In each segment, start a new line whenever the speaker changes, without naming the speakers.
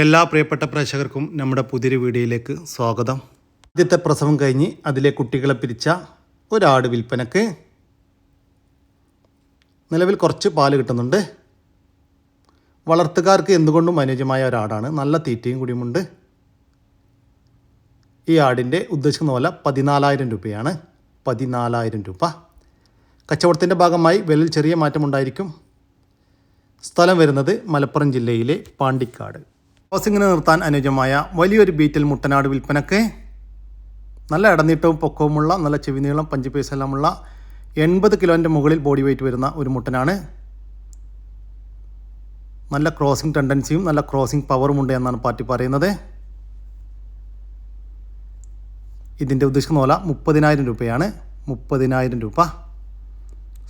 എല്ലാ പ്രിയപ്പെട്ട പ്രേക്ഷകർക്കും നമ്മുടെ പുതിയൊരു വീഡിയോയിലേക്ക് സ്വാഗതം. ആദ്യത്തെ പ്രസവം കഴിഞ്ഞ് അതിലെ കുട്ടികളെ പിരിച്ച ഒരാട് വിൽപ്പനക്ക് നിലവിൽ കുറച്ച് പാൽ കിട്ടുന്നുണ്ട്. വളർത്തുകാർക്ക് എന്തുകൊണ്ടും അനുയോജ്യമായ ഒരാടാണ്. നല്ല തീറ്റയും കൂടിയുമുണ്ട് ഈ ആടിന്റെ ഉദ്ദേശിക്കുന്ന പോലെ പതിനാലായിരം രൂപയാണ്. പതിനാലായിരം രൂപ. കച്ചവടത്തിന്റെ ഭാഗമായി വിലയിൽ ചെറിയ മാറ്റമുണ്ടായിരിക്കും. സ്ഥലം വരുന്നത് മലപ്പുറം ജില്ലയിലെ പാണ്ടിക്കാട്. ക്രോസിങ്ങിന് നിർത്താൻ അനുയോജ്യമായ വലിയൊരു ബീറ്റിൽ മുട്ടനാട് വിൽപ്പനക്ക് നല്ല ഇടനീട്ടവും പൊക്കവുമുള്ള നല്ല ചെവിനീളം പഞ്ച് പൈസെല്ലാമുള്ള എൺപത് കിലോന്റെ മുകളിൽ ബോഡി വെയിറ്റ് വരുന്ന ഒരു മുട്ടനാണ്. നല്ല ക്രോസിംഗ് ടെൻഡൻസിയും നല്ല ക്രോസിംഗ് പവറും ഉണ്ട് എന്നാണ് പാർട്ടി പറയുന്നത്. ഇതിന്റെ ഉദ്ദേശിക്കുന്ന വില മുപ്പതിനായിരം രൂപയാണ്. മുപ്പതിനായിരം രൂപ.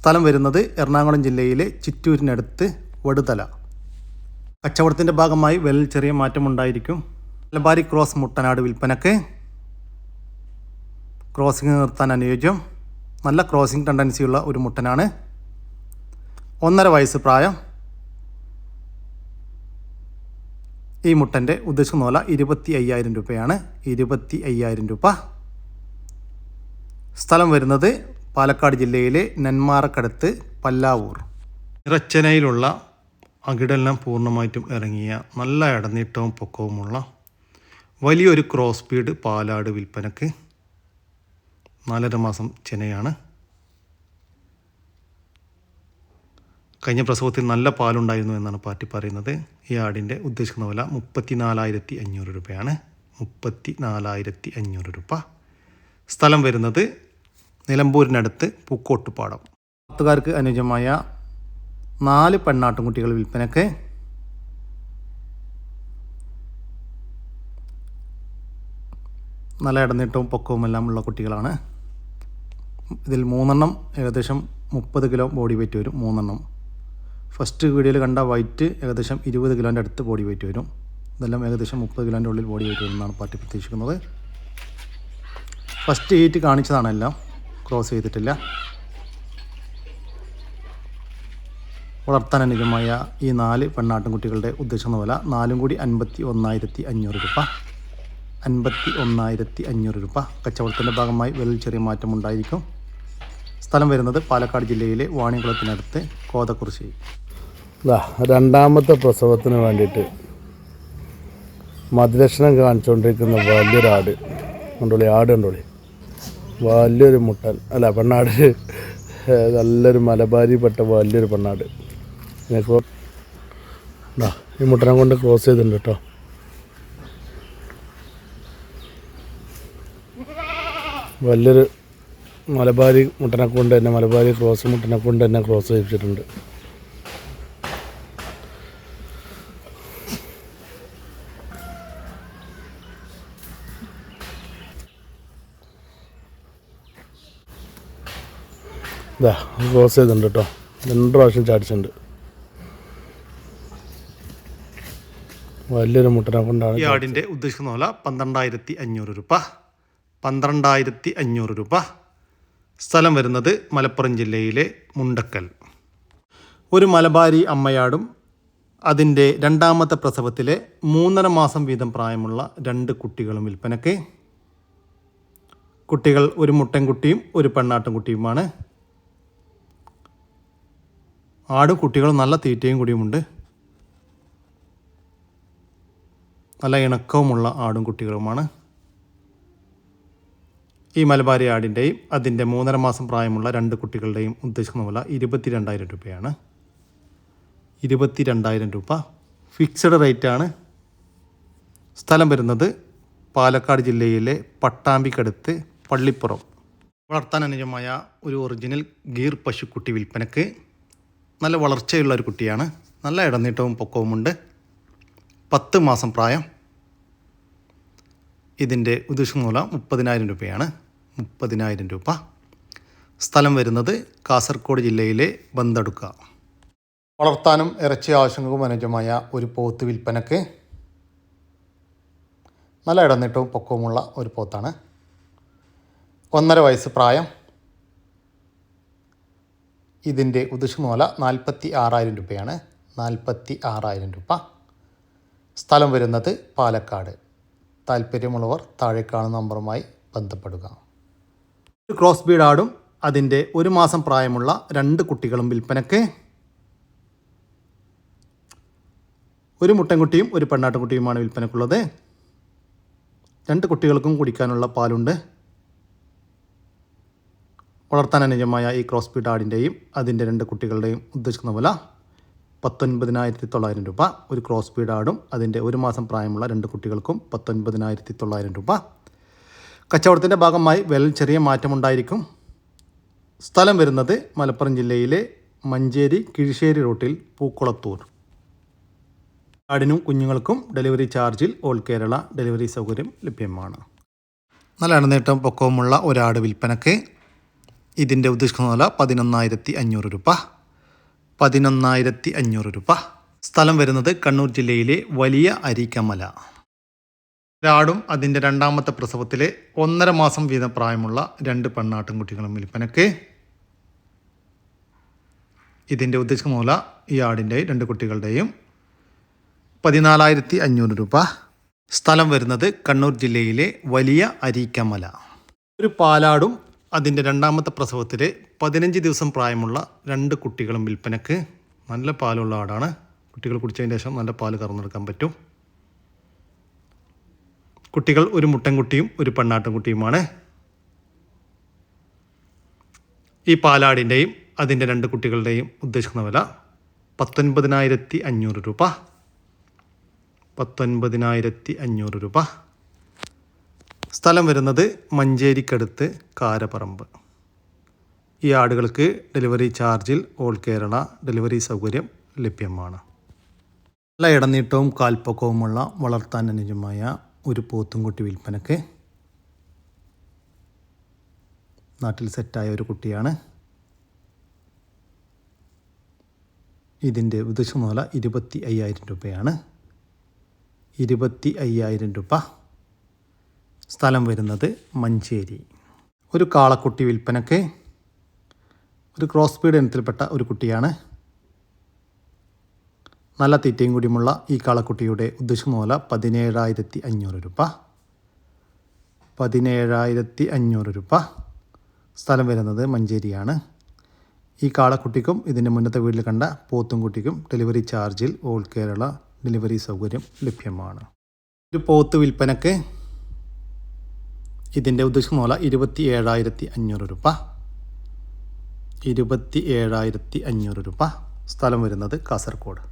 സ്ഥലം വരുന്നത് എറണാകുളം ജില്ലയിലെ ചിറ്റൂരിനടുത്ത് വടുതല. കച്ചവടത്തിന്റെ ഭാഗമായി വിലയിൽ ചെറിയ മാറ്റമുണ്ടായിരിക്കും. മലബാരി ക്രോസ് മുട്ടനാട് വിൽപ്പനക്ക് ക്രോസിംഗ് നിർത്താൻ അനുയോജ്യം. നല്ല ക്രോസിംഗ് ടെൻഡൻസിയുള്ള ഒരു മുട്ടനാണ്. ഒന്നര വയസ്സ് പ്രായം. ഈ മുട്ടന്റെ ഉദ്ദേശിക്കുന്ന വില ഇരുപത്തി അയ്യായിരം രൂപയാണ്. ഇരുപത്തി അയ്യായിരം രൂപ. സ്ഥലം വരുന്നത് പാലക്കാട് ജില്ലയിലെ നെന്മാറക്കടുത്ത് പല്ലാവൂർ. ഇറച്ചനയിലുള്ള അകിടെല്ലാം പൂർണമായിട്ടും ഇറങ്ങിയ നല്ല ഇടനീട്ടവും പൊക്കവുമുള്ള വലിയൊരു ക്രോസ് സ്പീഡ് പാലാട് വിൽപ്പനക്ക് നാലര മാസം ചെനയാണ്. കഴിഞ്ഞ പ്രസവത്തിൽ നല്ല പാലുണ്ടായിരുന്നു എന്നാണ് പാർട്ടി പറയുന്നത്. ഈ ആടിന്റെ ഉദ്ദേശിക്കുന്ന വില മുപ്പത്തി നാലായിരത്തി അഞ്ഞൂറ് രൂപയാണ്. മുപ്പത്തി നാലായിരത്തി അഞ്ഞൂറ് രൂപ. സ്ഥലം വരുന്നത് നിലമ്പൂരിനടുത്ത് പൂക്കോട്ടുപാടം. പത്തുകാർക്ക് അനുയോജ്യമായ നാല് പെണ്ണാട്ടുംകുട്ടികൾ വിൽപ്പനക്ക്. നല്ല ഇടനീട്ടവും പൊക്കവും എല്ലാം ഉള്ള കുട്ടികളാണ്. ഇതിൽ മൂന്നെണ്ണം ഏകദേശം മുപ്പത് കിലോ ബോഡി വെയിറ്റ് വരും മൂന്നെണ്ണം. ഫസ്റ്റ് വീഡിയോയിൽ കണ്ട വൈറ്റ് ഏകദേശം ഇരുപത് കിലോന്റെ അടുത്ത് ബോഡി വെയിറ്റ് വരും. ഇതെല്ലാം ഏകദേശം മുപ്പത് കിലോന്റെ ഉള്ളിൽ ബോഡി വെയിറ്റ് വരുമെന്നാണ് പാർട്ടി പ്രതീക്ഷിക്കുന്നത്. ഫസ്റ്റ് ഹീറ്റ് കാണിച്ചതാണ് എല്ലാം. ക്രോസ് ചെയ്തിട്ടില്ല. വളർത്താൻ അനുജമായ ഈ നാല് പെണ്ണാട്ടുംകുട്ടികളുടെ ഉദ്ദേശം വില നാലും കൂടി അൻപത്തി ഒന്നായിരത്തി അഞ്ഞൂറ് രൂപ. അൻപത്തി ഒന്നായിരത്തി അഞ്ഞൂറ് രൂപ. കച്ചവടത്തിന്റെ ഭാഗമായി വിലയിൽ ചെറിയ മാറ്റം ഉണ്ടായിരിക്കും. സ്ഥലം വരുന്നത് പാലക്കാട് ജില്ലയിലെ വാണികുളത്തിനടുത്ത്
കോതക്കുറിശ്ശി. രണ്ടാമത്തെ പ്രസവത്തിന് വേണ്ടിയിട്ട് മധുരക്ഷണം കാണിച്ചുകൊണ്ടിരിക്കുന്ന വലിയൊരു ആട് കണ്ടോളി ആട് കണ്ടോളി. വലിയൊരു മുട്ടൻ. അല്ല പെണ്ണാട്. നല്ലൊരു മലബാരിപ്പെട്ട വലിയൊരു പെണ്ണാട്. നിങ്ങൾക്ക് ദാ ഈ മുട്ടനെ കൊണ്ട് ക്രോസ് ചെയ്തിട്ടുണ്ട് കേട്ടോ. വലിയൊരു മലബാരി മുട്ടനെ കൊണ്ട് തന്നെ മലബാരി ക്രോസ് മുട്ടനെ കൊണ്ട് തന്നെ ക്രോസ് ചെയ്യിച്ചിട്ടുണ്ട് ഇതാ ക്രോസ് ചെയ്തിട്ടുണ്ട് കേട്ടോ. രണ്ട് പ്രാവശ്യം ചാടിച്ചിട്ടുണ്ട്. വലിയൊരു മുട്ടനെ കൊണ്ടാണ്
ഈ ആടിന്റെ ഉദ്ദേശിക്കുന്ന പോലെ പന്ത്രണ്ടായിരത്തി അഞ്ഞൂറ് രൂപ. പന്ത്രണ്ടായിരത്തി അഞ്ഞൂറ് രൂപ. സ്ഥലം വരുന്നത് മലപ്പുറം ജില്ലയിലെ മുണ്ടക്കൽ. ഒരു മലബാരി അമ്മയാടും അതിന്റെ രണ്ടാമത്തെ പ്രസവത്തിലെ മൂന്നര മാസം വീതം പ്രായമുള്ള രണ്ട് കുട്ടികളും വിൽപ്പനയ്ക്ക്. കുട്ടികൾ ഒരു മുട്ടൻകുട്ടിയും ഒരു പെണ്ണാട്ടുംകുട്ടിയുമാണ്. ആടും കുട്ടികളും നല്ല തീറ്റയും കൂടിയുമുണ്ട്. നല്ല ഇണക്കവുമുള്ള ആടും കുട്ടികളുമാണ്. ഈ മലബാരി ആടിന്റെയും അതിന്റെ മൂന്നര മാസം പ്രായമുള്ള രണ്ട് കുട്ടികളുടെയും ഉദ്ദേശിക്കുന്ന വില ഇരുപത്തി രണ്ടായിരം രൂപയാണ്. ഇരുപത്തി രണ്ടായിരം രൂപ ഫിക്സഡ് റേറ്റാണ് സ്ഥലം വരുന്നത് പാലക്കാട് ജില്ലയിലെ പട്ടാമ്പിക്കടുത്ത് പള്ളിപ്പുറം. വളർത്താൻ അനുജമായ ഒരു ഒറിജിനൽ ഗീർ പശുക്കുട്ടി വിൽപ്പനക്ക് നല്ല വളർച്ചയുള്ള ഒരു കുട്ടിയാണ്. നല്ല ഇടനീട്ടവും പൊക്കവുമുണ്ട്. പത്ത് മാസം പ്രായം. ഇതിന്റെ ഉദ്ദേശം മൂല മുപ്പതിനായിരം രൂപയാണ്. മുപ്പതിനായിരം രൂപ. സ്ഥലം വരുന്നത് കാസർഗോഡ് ജില്ലയിലെ ബന്തടുക്ക വളർത്താനും ഇറച്ചി ആവശ്യങ്ങൾക്കും അനുജമായ ഒരു പോത്ത് വിൽപ്പനക്ക് നല്ല ഇടനീട്ടവും പൊക്കവുമുള്ള ഒരു പോത്താണ്. ഒന്നര വയസ്സ് പ്രായം. ഇതിന്റെ ഉദ്ദേശം മൂല നാൽപ്പത്തി ആറായിരം രൂപയാണ്. നാൽപ്പത്തി ആറായിരം രൂപ. സ്ഥലം വരുന്നത് പാലക്കാട്. താല്പര്യമുള്ളവർ താഴെ കാണുന്ന നമ്പറുമായി ബന്ധപ്പെടുക. ഒരു ക്രോസ് ബീഡ് ആടും. അതിന്റെ ഒരു മാസം പ്രായമുള്ള രണ്ട് കുട്ടികളും വിൽപ്പനയ്ക്ക്. ഒരു മുട്ടൻകുട്ടിയും ഒരു പെണ്ണാട്ടുകുട്ടിയുമാണ് വിൽപ്പനക്കുള്ളത് രണ്ട് കുട്ടികൾക്കും കുടിക്കാനുള്ള പാലുണ്ട്. വളർത്താൻ അനുജമായ ഈ ക്രോസ് ബീഡ് ആടിന്റെയും അതിന്റെ രണ്ട് കുട്ടികളുടെയും ഉദ്ദേശിക്കുന്ന വില പത്തൊൻപതിനായിരത്തി തൊള്ളായിരം രൂപ. ഒരു ക്രോസ് ബീഡ് ആടും. അതിന്റെ ഒരു മാസം പ്രായമുള്ള രണ്ട് കുട്ടികൾക്കും പത്തൊൻപതിനായിരത്തി തൊള്ളായിരം രൂപ. കച്ചവടത്തിന്റെ ഭാഗമായി വിലയിൽ ചെറിയ മാറ്റമുണ്ടായിരിക്കും. സ്ഥലം വരുന്നത് മലപ്പുറം ജില്ലയിലെ മഞ്ചേരി കിഴിശ്ശേരി റൂട്ടിൽ പൂക്കുളത്തൂർ. ആടിനും കുഞ്ഞുങ്ങൾക്കും ഡെലിവറി ചാർജിൽ ഓൾ കേരള ഡെലിവറി സൗകര്യം ലഭ്യമാണ്. നല്ല എണ്ണനേട്ടം പൊക്കവുമുള്ള ഒരാട് വിൽപ്പനക്ക് ഇതിന്റെ ഉദ്ദേശിക്കുന്ന വില പതിനൊന്നായിരത്തി അഞ്ഞൂറ് രൂപ. പതിനൊന്നായിരത്തി അഞ്ഞൂറ് രൂപ. സ്ഥലം വരുന്നത് കണ്ണൂർ ജില്ലയിലെ വലിയ അരിക്കമല. ഒരാടും അതിന്റെ രണ്ടാമത്തെ പ്രസവത്തിലെ ഒന്നര മാസം വീതം പ്രായമുള്ള രണ്ട് പെണ്ണാട്ടിൻകുട്ടികളും വിൽപ്പനക്ക് ഇതിന്റെ ഉദ്ദേശം മൂല ഈ ആടിന്റെയും രണ്ട് കുട്ടികളുടെയും പതിനാലായിരത്തി അഞ്ഞൂറ് രൂപ. സ്ഥലം വരുന്നത് കണ്ണൂർ ജില്ലയിലെ വലിയ അരീക്കമല. ഒരു പാലാടും അതിന്റെ രണ്ടാമത്തെ പ്രസവത്തിൽ പതിനഞ്ച് ദിവസം പ്രായമുള്ള രണ്ട് കുട്ടികളും വിൽപ്പനക്ക് നല്ല പാലുള്ള ആടാണ്. കുട്ടികൾ കുടിച്ചതിന് ശേഷം നല്ല പാൽ കറന്നെടുക്കാൻ പറ്റും. കുട്ടികൾ ഒരു മുട്ടൻകുട്ടിയും ഒരു പെണ്ണാട്ടുംകുട്ടിയുമാണ്. ഈ പാലാടിന്റെയും അതിന്റെ രണ്ട് കുട്ടികളുടെയും ഉദ്ദേശിക്കുന്ന വില പത്തൊൻപതിനായിരത്തി അഞ്ഞൂറ് രൂപ. പത്തൊൻപതിനായിരത്തി അഞ്ഞൂറ് രൂപ. സ്ഥലം വരുന്നത് മഞ്ചേരിക്കടുത്ത് കാരപറമ്പ്. ഈ ആടുകൾക്ക് ഡെലിവറി ചാർജിൽ ഓൾ കേരള ഡെലിവറി സൗകര്യം ലഭ്യമാണ്. നല്ല ഇടനീട്ടവും കാൽപ്പൊക്കവുമുള്ള വളർത്താൻ അനുജമായ ഒരു പോത്തുംകുട്ടി വിൽപ്പനക്ക് നാട്ടിൽ സെറ്റായ ഒരു കുട്ടിയാണ്. ഇതിന്റെ ഉദ്ദേശം മുതല ഇരുപത്തി അയ്യായിരം രൂപയാണ്. ഇരുപത്തി അയ്യായിരം രൂപ സ്ഥലം വരുന്നത് മഞ്ചേരി. ഒരു കാളക്കുട്ടി വിൽപ്പനക്ക് ഒരു ക്രോസ് സ്പീഡ് ഇനത്തിൽപ്പെട്ട ഒരു കുട്ടിയാണ്. നല്ല തീറ്റയും കൂടിയുമുള്ള ഈ കാളക്കുട്ടിയുടെ ഉദ്ദേശം മൂല പതിനേഴായിരത്തി അഞ്ഞൂറ് രൂപ. പതിനേഴായിരത്തി അഞ്ഞൂറ് രൂപ സ്ഥലം വരുന്നത് മഞ്ചേരിയാണ്. ഈ കാളക്കുട്ടിക്കും ഇതിന്റെ മുന്നത്തെ വീട്ടിൽ കണ്ട പോത്തുംകുട്ടിക്കും ഡെലിവറി ചാർജിൽ ഓൾ കേരള ഡെലിവറി സൗകര്യം ലഭ്യമാണ്. ഒരു പോത്ത് വിൽപ്പനക്ക് ഇതിന്റെ ഉദ്ദേശം മൂല ഇരുപത്തി ഏഴായിരത്തി അഞ്ഞൂറ് രൂപ. ഇരുപത്തി ഏഴായിരത്തി അഞ്ഞൂറ് രൂപ സ്ഥലം വരുന്നത് കാസർഗോഡ്.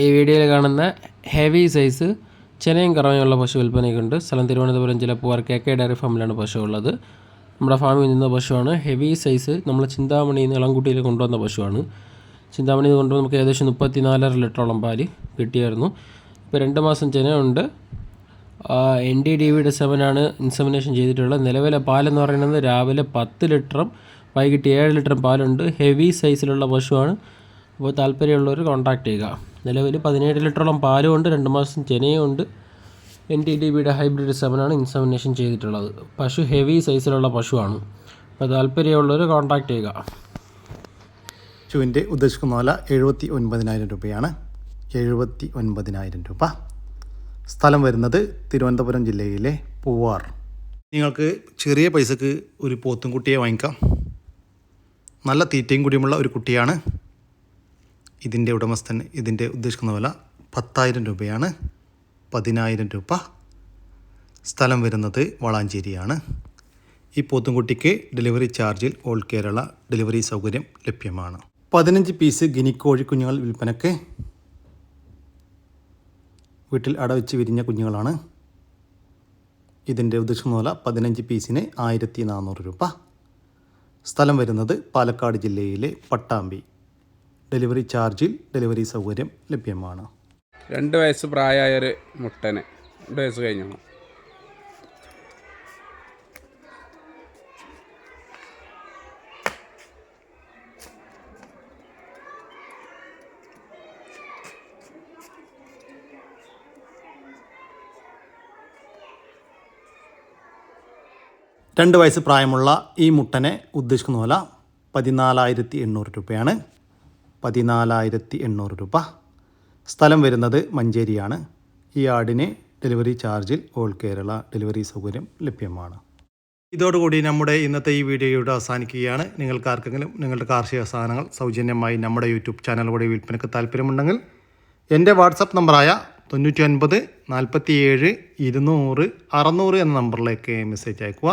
ഈ വീഡിയോയിൽ കാണുന്ന ഹെവി സൈസ് ചെനയും കറവയുള്ള പശു വിൽപ്പനയ്ക്കുണ്ട്. സ്ഥലം തിരുവനന്തപുരം ചിലപ്പോൾ കെ കെ ഡയറി ഫാമിലാണ് പശു ഉള്ളത്. നമ്മുടെ ഫാമിൽ നിന്ന പശുവാണ്. ഹെവി സൈസ് നമ്മൾ ചിന്താമണിയിൽ നിന്ന് ഇളംകുട്ടിയിൽ കൊണ്ടുവന്ന പശുവാണ്. ചിന്താമണി കൊണ്ടുവന്ന് നമുക്ക് ഏകദേശം മുപ്പത്തി നാലര ലിറ്ററോളം പാൽ കിട്ടിയായിരുന്നു. ഇപ്പോൾ രണ്ട് മാസം ചെനയുണ്ട്. എൻ ഡി ഡി വിയുടെ സെവനാണ് ഇൻസമിനേഷൻ ചെയ്തിട്ടുള്ളത്. നിലവിലെ പാലെന്ന് പറയുന്നത് രാവിലെ പത്ത് ലിറ്ററും വൈകിട്ട് ഏഴ് ലിറ്ററും പാലുണ്ട്. ഹെവി സൈസിലുള്ള പശുവാണ്. അപ്പോൾ താല്പര്യമുള്ളവർ കോൺടാക്ട് ചെയ്യുക. നിലവിൽ പതിനേഴ് ലിറ്ററോളം പാലും ഉണ്ട് രണ്ട് മാസം ചെനയും ഉണ്ട് എൻ ടി ഡി ബിയുടെ ഹൈബ്രിഡ് സെവനാണ് ഇൻസമിനേഷൻ ചെയ്തിട്ടുള്ളത്. പശു ഹെവി സൈസിലുള്ള പശുവാണ്. അപ്പോൾ താല്പര്യമുള്ളവർ കോൺടാക്ട് ചെയ്യുക.
പശുവിന്റെ ഉദ്ദേശിക്കുന്ന വില എഴുപത്തി ഒൻപതിനായിരം രൂപയാണ്. എഴുപത്തി ഒൻപതിനായിരം രൂപ. സ്ഥലം വരുന്നത് തിരുവനന്തപുരം ജില്ലയിലെ പൂവാർ. നിങ്ങൾക്ക് ചെറിയ പൈസക്ക് ഒരു പോത്തും കുട്ടിയെ വാങ്ങിക്കാം. നല്ല തീറ്റയും കൂടിയുമുള്ള ഒരു കുട്ടിയാണ്. ഇതിന്റെ ഉടമസ്ഥൻ ഇതിന്റെ ഉദ്ദേശിക്കുന്ന വില പത്തായിരം രൂപയാണ്. പതിനായിരം രൂപ. സ്ഥലം വരുന്നത് വളാഞ്ചേരിയാണ്. ഈ പോത്തുംകുട്ടിക്ക് ഡെലിവറി ചാർജിൽ ഓൾ കേരള ഡെലിവറി സൗകര്യം ലഭ്യമാണ്. പതിനഞ്ച് പീസ് ഗിനിക്കോഴി കുഞ്ഞുങ്ങൾ വിൽപ്പനക്ക് വീട്ടിൽ അടവെച്ച് വിരിഞ്ഞ കുഞ്ഞുങ്ങളാണ്. ഇതിന്റെ ഉദ്ദേശം വില പതിനഞ്ച് പീസിന് ആയിരത്തി നാനൂറ് രൂപ. സ്ഥലം വരുന്നത് പാലക്കാട് ജില്ലയിലെ പട്ടാമ്പി. ഡെലിവറി ചാർജിൽ ഡെലിവറി സൗകര്യം ലഭ്യമാണ്.
രണ്ട് വയസ്സ് പ്രായമായൊരു മുട്ടനെ. രണ്ട് വയസ്സ് കഴിഞ്ഞു
രണ്ട് വയസ്സ് പ്രായമുള്ള ഈ മുട്ടനെ ഉദ്ദേശിക്കുന്ന പോലെ പതിനാലായിരത്തി എണ്ണൂറ് രൂപയാണ്. പതിനാലായിരത്തി എണ്ണൂറ് രൂപ. സ്ഥലം വരുന്നത് മഞ്ചേരിയാണ്. ഈ ആടിന് ഡെലിവറി ചാർജിൽ ഓൾ കേരള ഡെലിവറി സൗകര്യം ലഭ്യമാണ്. ഇതോടുകൂടി നമ്മുടെ ഇന്നത്തെ ഈ വീഡിയോ ഇവിടെ അവസാനിക്കുകയാണ്. നിങ്ങൾക്ക് ആർക്കെങ്കിലും നിങ്ങളുടെ കാർഷിക സാധനങ്ങൾ സൗജന്യമായി നമ്മുടെ യൂട്യൂബ് ചാനൽ വഴി വിൽപ്പനയ്ക്ക് താല്പര്യമുണ്ടെങ്കിൽ എന്റെ വാട്സപ്പ് നമ്പറായ തൊണ്ണൂറ്റി ഒൻപത് നാൽപ്പത്തി ഏഴ് ഇരുന്നൂറ് അറുന്നൂറ് എന്ന നമ്പറിലേക്ക് മെസ്സേജ് അയക്കുക